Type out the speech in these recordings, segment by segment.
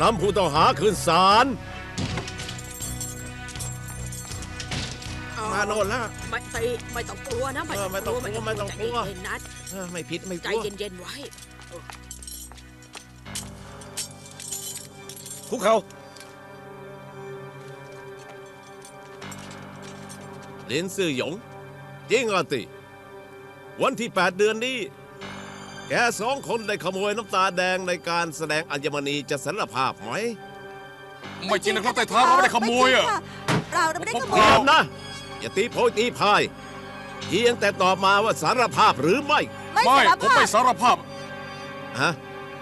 นำผู้ต้องหาขึ้นศาลมาโน่นแล้วไม่ไม่ไม่ต้องกลัวนะเออไม่ต้องกลัวไม่ต้องกลัว ใจเย็นๆนะเออไม่ผิดไม่กใจลัวเย็นๆไว้ คุกเขาเลินซื่อหยงจริงอะติ วันที่ 8 เดือนนี้ แกสองคนได้ขโมยน้ำตาแดงในการแสดงอัญมณีจะสารภาพไหมไม่จริงนะครับแต่ท้าเราไม่ได้ขโมยอะเราไม่ได้ขโมตยอบนะ อย่าตีโพยตีพายเพียงแต่ตอบมาว่าสารภาพหรือไม่ ไม่ไม่สารผมภาไม่พสารภาพฮะ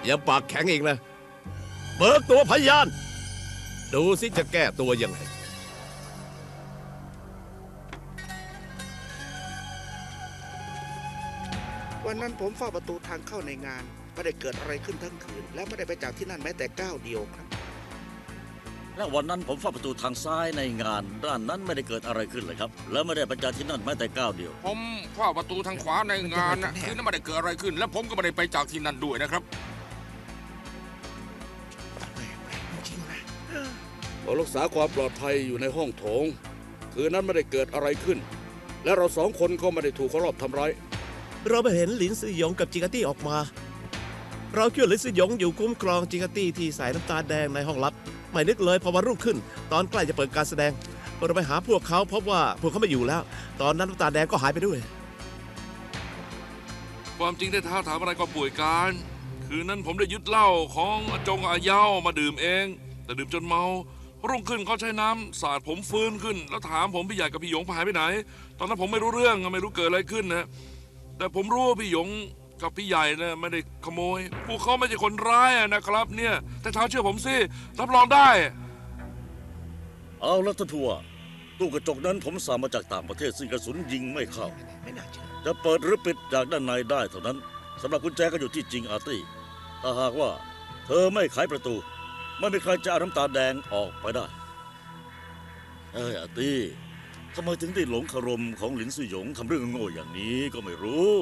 อย่าปากแข็งอีกนะ เบิกตัวพยาน ดูสิจะแก้ตัวยังไง วันนั้นผมเฝ้าประตูทางเข้าในงาน ไม่ได้เกิดอะไรขึ้นทั้งคืน และไม่ได้ไปจากที่นั่นแม้แต่ก้าวเดียวครับ และวันนั้นผมเฝ้าประตูทางซ้ายในงาน ด้านนั้นไม่ได้เกิดอะไรขึ้นเลยครับ แล้วไม่ได้ประจานที่นั่นแม้แต่ก้าวเดียว ผมเฝ้าประตูทางขวาในงานนะคือนั่นไม่ได้เกิดอะไรขึ้น และผมก็ไม่ได้ไปจากที่นั่นด้วยนะครับเรารักษาความปลอดภัยอยู่ในห้องโถง คืนนั้นไม่ได้เกิดอะไรขึ้น และเราสองคนก็ไม่ได้ถูกเขารอบทำร้าย เราไปเห็นหลินซือหยงกับจิงอาตี้ออกมา เราคิดว่าหลินซือหยงอยู่คุ้มครองจิงอาตี้ที่ใส่น้ำตาแดงในห้องลับ ไม่นึกเลยพอวันรุ่งขึ้น ตอนใกล้จะเปิดการแสดงเราไปหาพวกเขาพบว่าพวกเขาไม่อยู่แล้ว ตอนนั้นน้ำตาแดงก็หายไปด้วย ความจริงได้ท้าถามอะไรก็ป่วยการ คืนนั้นผมได้ยึดเหล้าของอาจงอาเย้ามาดื่มเอง แต่ดื่มจนเมารุ่งขึ้นเขาใช้น้ำสาดผมฟื้นขึ้น แล้วถามผมพี่ใหญ่กับพี่หยงหายไปไหน ตอนนั้นผมไม่รู้เรื่องไม่รู้เกิดอะไรขึ้นนะ แต่ผมรู้ว่าพี่หยงกับพี่ใหญ่นะไม่ได้ขโมย พวกเขาไม่ใช่คนร้ายอะนะครับ เนี่ย แต่เท้าเชื่อผมสิรับรองได้ เอาละท่านทัวร์ตู้กระจกนั้นผมสั่งมาจากต่างประเทศซึ่งกระสุนยิงไม่เข้า ไม่น่าเชื่อจะเปิดหรือปิดจากด้านในได้เท่านั้นสำหรับกุญแจก็อยู่ที่จริงอาร์ตี้ถ้าหากว่า เธอไม่ไขประตู ไม่มีใครจะเอาน้ำตาแดงออกไปได้เอ้ยอาร์ตี้ ทำไมถึงได้หลงคารมของหลินสุหยงทำเรื่องโง่อย่างนี้ก็ไม่รู้